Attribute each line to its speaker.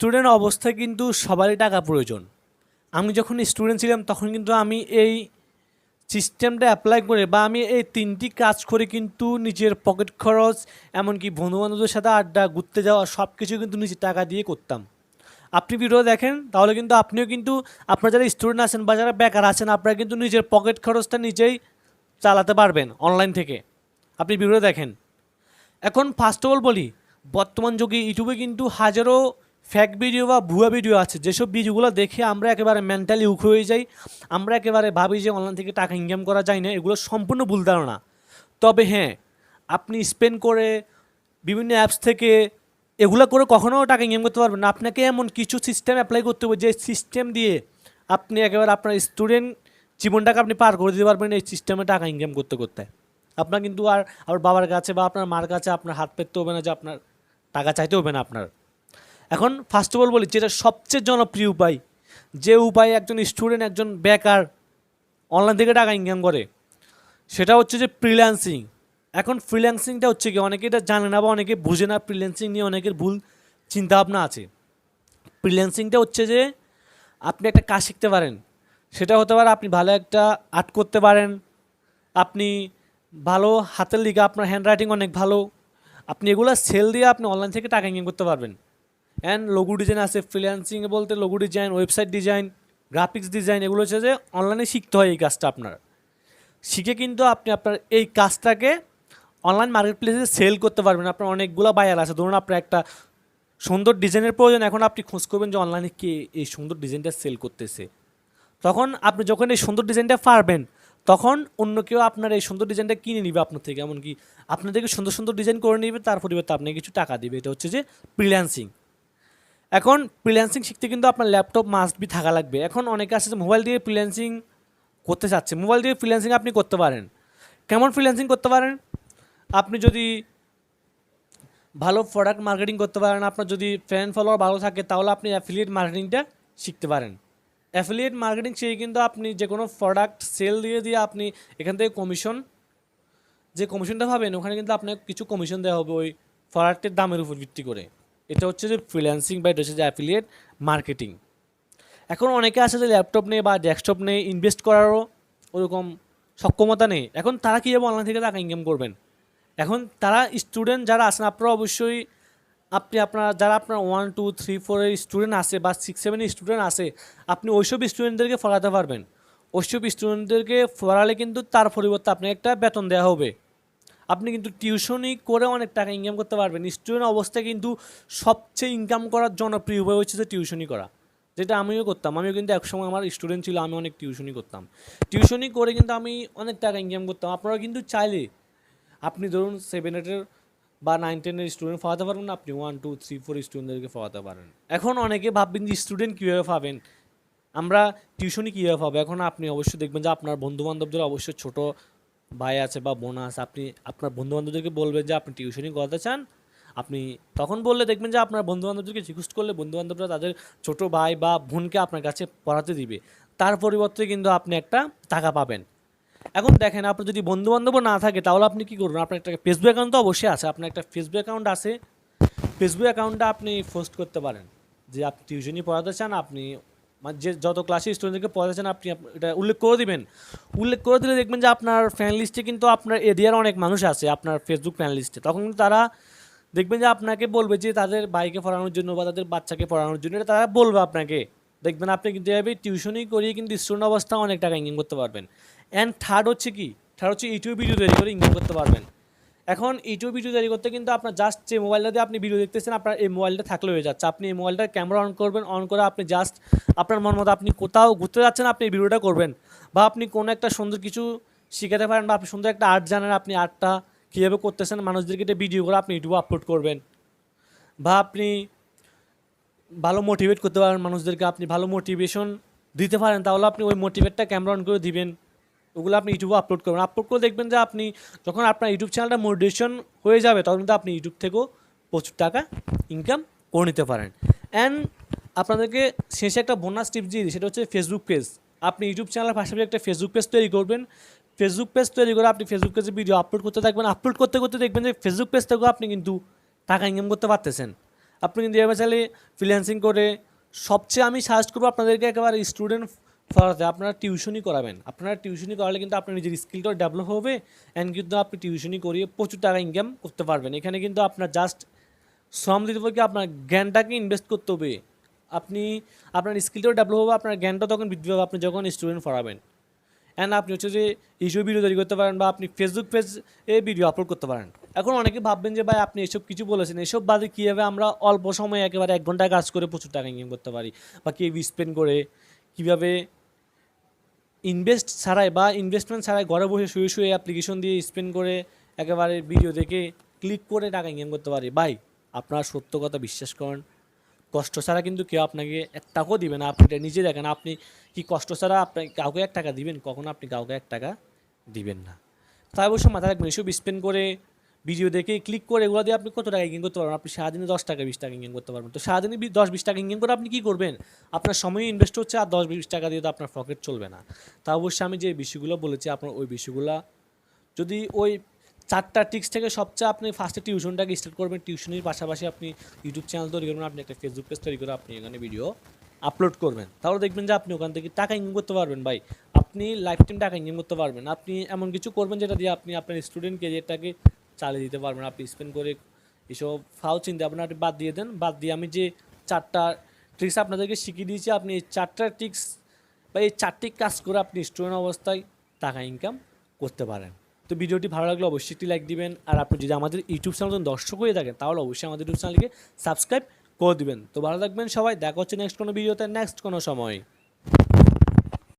Speaker 1: Student অবস্থায় কিন্তু সবারই টাকা প্রয়োজন। আমি যখন স্টুডেন্ট ছিলাম, তখন কিন্তু আমি এই সিস্টেমটা অ্যাপ্লাই করে বা আমি এই তিনটি কাজ করে কিন্তু নিজের পকেট খরচ, এমনকি বন্ধুবান্ধবদের সাথে আড্ডা, ঘুরতে যাওয়া সব কিছু কিন্তু নিজের টাকা দিয়ে করতাম। আপনি ভিডিও দেখেন, তাহলে কিন্তু আপনিও কিন্তু, আপনার যারা স্টুডেন্ট আছেন বা যারা বেকার আছেন, আপনারা কিন্তু নিজের পকেট খরচটা নিজেই চালাতে পারবেন অনলাইন থেকে। আপনি ভিডিও দেখেন। এখন ফার্স্ট অফ অল বলি, বর্তমান যুগে ইউটিউবে কিন্তু হাজারো ফ্যাক ভিডিও বা ভুয়া ভিডিও আছে, যেসব ভিডিওগুলো দেখে আমরা একেবারে মেন্টালি উখ হয়ে যাই, আমরা একেবারে ভাবি যে অনলাইন থেকে টাকা ইনকাম করা যায় না, এগুলো সম্পূর্ণ ভুল ধারণা। তবে হ্যাঁ আপনি স্পেন্ড করে বিভিন্ন অ্যাপস থেকে এগুলো করে কখনো টাকা ইনকাম করতে পারবেন না। আপনাকে এমন কিছু সিস্টেম অ্যাপ্লাই করতে হবে, যে সিস্টেম দিয়ে আপনি একেবারে আপনার স্টুডেন্ট জীবনটাকে আপনি পার করে দিতে পারবেন এই সিস্টেমে টাকা ইনকাম করতে করতে। আপনার কিন্তু আর আর বাবার কাছে বা আপনার মার কাছে আপনার হাত পেতে হবে না, যে আপনার টাকা চাইতে হবে না আপনার। এখন ফার্স্ট অফ অল বলি, যেটা সবচেয়ে জনপ্রিয় উপায়, যে উপায়ে একজন স্টুডেন্ট একজন বেকার অনলাইন থেকে টাকা ইনকাম করে, সেটা হচ্ছে যে ফ্রিল্যান্সিং এখন ফ্রিল্যান্সিংটা হচ্ছে কি অনেকে এটা জানে না বা অনেকে বুঝে না ফ্রিল্যান্সিং নিয়ে অনেকের ভুল চিন্তাভাবনা আছে। ফ্রিল্যান্সিংটা হচ্ছে যে আপনি একটা কাজ শিখতে পারেন, সেটা হতে পারে আপনি ভালো একটা আর্ট করতে পারেন, আপনি ভালো হাতের লিখা, আপনার হ্যান্ড রাইটিং অনেক ভালো, আপনি এগুলো সেল দিয়ে আপনি অনলাইন থেকে টাকা ইনকাম করতে পারবেন। অ্যান্ড লোগো ডিজাইন আছে ফ্রিল্যান্সিং বলতে logo design website design graphics design এগুলো হচ্ছে যে অনলাইনে শিখতে হয় এই কাজটা আপনার। শিখে কিন্তু আপনি আপনার এই কাজটাকে অনলাইন মার্কেট প্লেসে সেল করতে পারবেন। আপনার অনেকগুলো বায়ার আছে। ধরুন আপনার একটা সুন্দর ডিজাইনের প্রয়োজন, এখন আপনি খোঁজ করবেন যে অনলাইনে কে এই সুন্দর ডিজাইনটা সেল করতেছে। তখন আপনি যখন এই সুন্দর ডিজাইনটা পারবেন, তখন অন্য কেউ আপনার এই সুন্দর ডিজাইনটা কিনে নিবে আপনার থেকে। এমনকি আপনাদেরকে সুন্দর সুন্দর ডিজাইন করে নিবে, তার পরিবর্তে আপনাকে কিছু টাকা দিবে। এটা হচ্ছে যে ফ্রিল্যান্সিং এখন ফ্রিল্যান্সিং শিখতে কিন্তু আপনার ল্যাপটপ মাস্ট বি থাকা লাগবে। এখন অনেকে আছে যে মোবাইল দিয়ে ফ্রিল্যান্সিং করতে চাচ্ছে। মোবাইল দিয়ে ফ্রিল্যান্সিং আপনি করতে পারেন। কেমন ফ্রিল্যান্সিং করতে পারেন? আপনি যদি ভালো প্রোডাক্ট মার্কেটিং করতে পারেন, আপনার যদি ফ্যান ফলোয়ার ভালো থাকে, তাহলে আপনি অ্যাফিলিয়েট মার্কেটিংটা শিখতে পারেন। অ্যাফিলিয়েট মার্কেটিং শিখে কিন্তু আপনি যে কোনো প্রোডাক্ট সেল দিয়ে দিয়ে আপনি এখান থেকে কমিশন যে কমিশনটা পাবেন, ওখানে কিন্তু আপনাকে কিছু কমিশন দেওয়া হবে ওই প্রোডাক্টের দামের উপর ভিত্তি করে। এটা হচ্ছে যে ফ্রিল্যান্সিং বা এটা হচ্ছে যে অ্যাফিলিয়েট মার্কেটিং এখন অনেকে আছে যে ল্যাপটপ নেই বা ডেস্কটপ নেই ইনভেস্ট করারও ওরকম সক্ষমতা নেই। এখন তারা কীভাবে অনলাইন থেকে টাকা ইনকাম করবেন? এখন তারা স্টুডেন্ট যারা আছেন, আপনারা অবশ্যই আপনি আপনার, যারা আপনার ওয়ান টু থ্রি ফোরের স্টুডেন্ট আছে বা সিক্স সেভেনের স্টুডেন্ট আছে, আপনি ওইসব স্টুডেন্টদেরকে ফলাতে পারবেন। ওইসব স্টুডেন্টদেরকে পড়ালে কিন্তু তার পরিবর্তে আপনাকে একটা বেতন দেওয়া হবে। আপনি কিন্তু টিউশনই করে অনেক টাকা ইনকাম করতে পারবেন। স্টুডেন্ট অবস্থায় কিন্তু সবচেয়ে ইনকাম করার জনপ্রিয় উপায় হচ্ছে যে টিউশনই করা। যেটা আমিও করতাম। আমিও কিন্তু একসময় আমার স্টুডেন্ট ছিল, আমি অনেক টিউশনই করতাম। টিউশনই করে কিন্তু আমি অনেক টাকা ইনকাম করতাম। আপনারা কিন্তু চাইলে, আপনি ধরুন সেভেন এইটের বা নাইন টেনের স্টুডেন্ট পাওয়াতে পারবেন আপনি ওয়ান টু থ্রি ফোর স্টুডেন্টদেরকে পাওয়াতে পারেন। এখন অনেকে ভাববেন যে স্টুডেন্ট কীভাবে পাবেন? আমরা টিউশনই কীভাবে পাবো? এখন আপনি অবশ্যই দেখবেন যে আপনার বন্ধু বান্ধবদের অবশ্যই ছোট ভাই আছে বা বোন আছে, আপনি, আপনার বন্ধু বান্ধবদেরকে বলবেন যে আপনি টিউশনই করাতে চান। আপনি তখন বললে দেখবেন যে আপনার বন্ধু বান্ধবদেরকে রিকোয়েস্ট করলে বন্ধু বান্ধবরা তাদের ছোট ভাই বা বোনকে আপনার কাছে পড়াতে দিবে। তার পরিবর্তে কিন্তু আপনি একটা টাকা পাবেন। এখন দেখেন, আপনার যদি বন্ধু বান্ধব না থাকে, তাহলে আপনি কি করবেন? আপনার একটা ফেসবুক অ্যাকাউন্ট তো অবশ্যই আছে, আপনার একটা ফেসবুক অ্যাকাউন্ট আছে। ফেসবুক অ্যাকাউন্টটা আপনি পোস্ট করতে পারেন যে আপনি টিউশনই পড়াতে চান, আপনি মানে যে যত ক্লাসে স্টুডেন্টকে পড়াচ্ছেন আপনি এটা উল্লেখ করে দিবেন। উল্লেখ করে দিলে দেখবেন যে আপনার ফ্যান লিস্টে কিন্তু আপনার এরিয়ার অনেক মানুষ আছে, আপনার ফেসবুক ফ্যান লিস্টে তখন তারা দেখবেন যে আপনাকে বলবে যে তাদের বাইকে পড়ানোর জন্য বা তাদের বাচ্চাকে পড়ানোর জন্য, এটা তারা বলবে আপনাকে। দেখবেন আপনি কিন্তু এভাবে টিউশনই করিয়ে কিন্তু স্টুডেন্ট অবস্থা অনেক টাকা ইনকাম করতে পারবেন। অ্যান্ড থার্ড হচ্ছে কি? থার্ড হচ্ছে ইউটিউব ভিডিও তৈরি করে ইনকাম করতে পারবেন। এখন ইউটিউব ভিডিও তৈরি করতে কিন্তু আপনার জাস্ট যে মোবাইলটা দিয়ে আপনি ভিডিও দেখতেছেন, আপনার এই মোবাইলটা থাকলে হয়ে যাচ্ছে। আপনি এই মোবাইলটার ক্যামেরা অন করবেন অন করে আপনি জাস্ট আপনার মন মতো আপনি কোথাও ঘুরতে যাচ্ছেন, আপনি ভিডিওটা করবেন। বা আপনি কোনো একটা সুন্দর কিছু শিখাতে পারেন বা আপনি সুন্দর একটা আর্ট জানেন, আপনি আর্টটা কীভাবে করতেছেন, মানুষদেরকে এটা ভিডিও করে আপনি ইউটিউবে আপলোড করবেন। বা আপনি ভালো মোটিভেট করতে পারেন মানুষদেরকে, আপনি ভালো মোটিভেশন দিতে পারেন, তাহলে আপনি ওই মোটিভেটটা ক্যামেরা অন করে দিবেন। ওগুলো আপনি ইউটিউবে আপলোড করবেন। আপলোড করে দেখবেন যে আপনি যখন আপনার ইউটিউব চ্যানেলটা মোটিভেশন হয়ে যাবে, তখন কিন্তু আপনি ইউটিউব থেকেও প্রচুর টাকা ইনকাম করে নিতে পারেন। অ্যান্ড আপনাদেরকে শেষে একটা বোনাস টিপ দিয়ে দিই, সেটা হচ্ছে ফেসবুক পেজ আপনি ইউটিউব চ্যানেলের পাশাপাশি একটা ফেসবুক পেজ তৈরি করবেন। ফেসবুক পেজ তৈরি করে আপনি ফেসবুক পেজে ভিডিও আপলোড করতে থাকবেন। আপলোড করতে করতে দেখবেন যে ফেসবুক পেজ থেকেও আপনি কিন্তু টাকা ইনকাম করতে পারতেছেন। আপনি কিন্তু এভাবে চাইলে ফ্রিল্যান্সিং করে সবচেয়ে আমি সাজেস্ট করব আপনাদেরকে একেবারে স্টুডেন্ট ফরাতে আপনারা টিউশনই করাবেন। আপনারা টিউশনই করালে কিন্তু আপনার নিজের স্কিলটাও ডেভেলপ হবে অ্যান্ড কিন্তু আপনি টিউশনই করিয়ে প্রচুর টাকা ইনকাম করতে পারবেন। এখানে কিন্তু আপনার জাস্ট শ্রম দিতে হবে কি আপনার জ্ঞানটাকে ইনভেস্ট করতে হবে। আপনি, আপনার স্কিলটাও ডেভেলপ হবে, আপনার জ্ঞানটা তখন বৃদ্ধি হবে আপনি যখন স্টুডেন্ট পড়াবেন। অ্যান্ড আপনি হচ্ছে যে ইউটিউব ভিডিও তৈরি করতে পারেন বা আপনি ফেসবুক পেজ এ ভিডিও আপলোড করতে পারেন। এখন অনেকে ভাববেন যে ভাই আপনি এসব কিছু বলেছেন, এসব বাদে কীভাবে আমরা অল্প সময়ে একেবারে এক ঘণ্টা কাজ করে প্রচুর টাকা ইনকাম করতে পারি? বা কীভাবে স্পেন্ড করে, কীভাবে ইনভেস্ট ছাড়াই বা ইনভেস্টমেন্ট ছাড়াই ঘরে বসে শুয়ে শুয়ে অ্যাপ্লিকেশন দিয়ে স্পেন্ড করে একেবারে ভিডিও দেখে ক্লিক করে টাকা ইনকাম করতে পারে। ভাই, আপনার সত্য কথা বিশ্বাস করেন। কষ্ট ছাড়া কিন্তু কেউ আপনাকে এক টাকাও দিবে না। আপনি এটা নিজে দেখেন, আপনি কি কষ্ট ছাড়া আপনি কাউকে এক টাকা দিবেন? কখনও আপনি কাউকে এক টাকা দিবেন না। তাই অবশ্য মাথায় রাখবেন, এসব স্পেন্ড করে ভিডিও দেখে ক্লিক করে এগুলো দিয়ে আপনি কত টাকা ইনকাম করতে পারবেন? আপনি সারাদিনে দশ টাকা, বিশ টাকা ইনকাম করতে পারবেন। তো সারাদিনে দশ, বিশ টাকা ইনকাম করে আপনি কী করবেন? আপনার সময় ইনভেস্ট হচ্ছে আর দশ, বিশ টাকা দিয়ে তো আপনার পকেট চলবে না। তা অবশ্যই আমি যে বিষয়গুলো বলেছি, আপনার ওই বিষয়গুলো যদি ওই চারটা টিক্স থেকে সবচেয়ে আপনি ফার্স্টে টিউশনটাকে স্টার্ট করবেন টিউশনের পাশাপাশি আপনি ইউটিউব চ্যানেল তৈরি করবেন, আপনি একটা ফেসবুক পেজ তৈরি করে আপনি এখানে ভিডিও আপলোড করবেন। তাহলে দেখবেন যে আপনি ওখান থেকে টাকা ইনকাম করতে পারবেন ভাই। আপনি লাইফ টাইম টাকা ইনকাম করতে পারবেন। আপনি এমন কিছু করবেন যেটা দিয়ে আপনি আপনার স্টুডেন্ট ক্যারিয়ারটাকে চালিয়ে দিতে পারবেন। আপনি স্পেন্ড করে এসব ফাও চিন্তা ভাবনা আপনি বাদ দিয়ে দেন। বাদ দিয়ে আমি যে চারটা ট্রিক্স আপনাদেরকে শিখিয়ে দিয়েছি, আপনি এই চারটা ট্রিক্স বা এই চারটি কাজ করে আপনি স্টুডেন্ট অবস্থায় টাকা ইনকাম করতে পারেন। তো ভিডিওটি ভালো লাগলে অবশ্যই একটি লাইক দিবেন। আর আপনি যদি আমাদের ইউটিউব চ্যানেল দর্শক হয়ে থাকেন, তাহলে অবশ্যই আমাদের ইউটিউব চ্যানেলকে সাবস্ক্রাইব করে দিবেন। তো ভালো থাকবেন সবাই। দেখা হচ্ছে নেক্সট কোনো ভিডিওতে নেক্সট কোনো সময়।